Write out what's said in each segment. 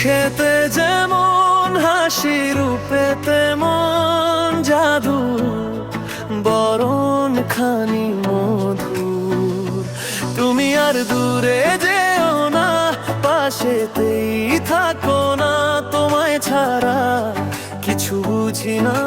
খেতে যেমন হাসি রূপে তেমন জাদু, বরণ খানি মধু তুমি আর দূরে যেও না, পাশেতেই থাকো না তোমায় ছাড়া, কিছু বুঝি না।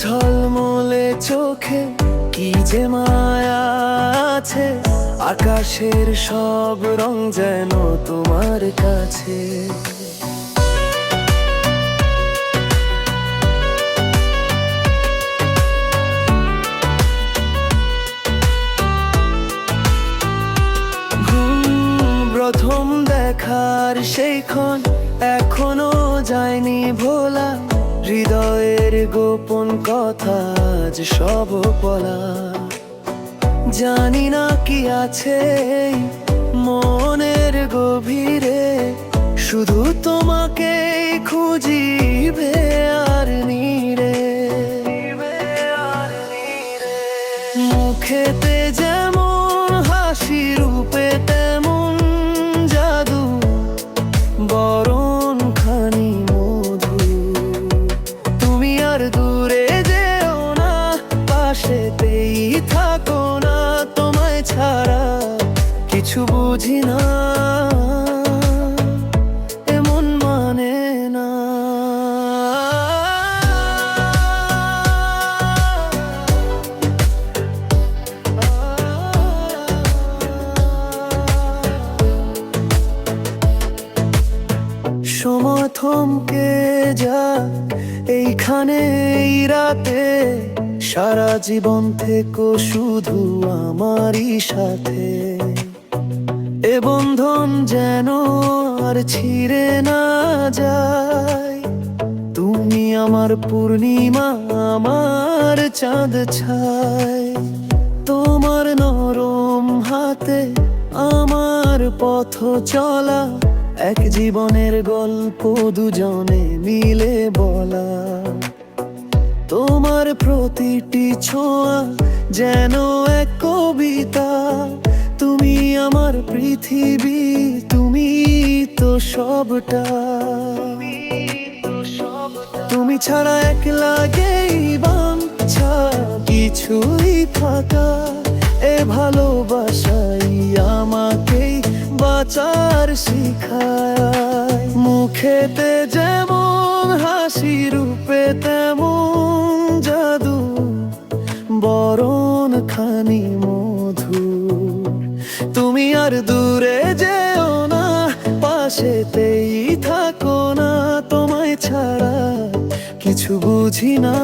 ঝলমলে চোখে কি যে মায়া আছে? আকাশের সব রং যেন তোমার কাছে। প্রথম দেখার সেই ক্ষণ এখনও যায়নি ভোলা। হৃদয়ের গোপন কথা আজ সব বলা। জানি না কি আছে মনের গভীরে, শুধু তোমাকে খুঁজিবে আর নীরে। মুখেতে যেমন কিছু বুঝি না, এমন মানে না। সময় থমকে যা এইখানে, এই রাতে। সারা জীবন থেকে শুধু আমারই সাথে। এ বন্ধন যেন আর ছিঁড়ে না যায়। তুমি আমার পূর্ণিমা, আমার চাঁদ ছায়। তোমার নরম হাতে আমার পথ চলা, এক জীবনের গল্প দুজনে মিলে বলা। তোমার প্রতিটি ছোঁয়া যেন এক কবিতা আমার পৃথিবী, তুমি তো সবটা। তুমি ছাড়া এক বাঞ্ছা, কিছুই থাকা এ ভালোবাসাই আমাকেই বাঁচার শিখায়। মুখেতে যেমন হাসি, রূপে তেমন জাদু। বরণ খানি আর দূরে যেও না, পাশেতেই থাকো না তোমায় ছাড়া, কিছু বুঝি না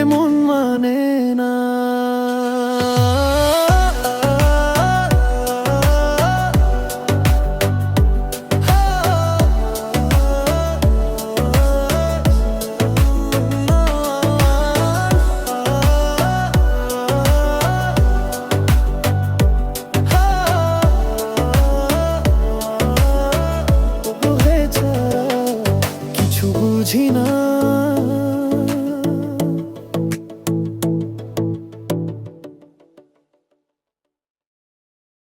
এমন মানে না।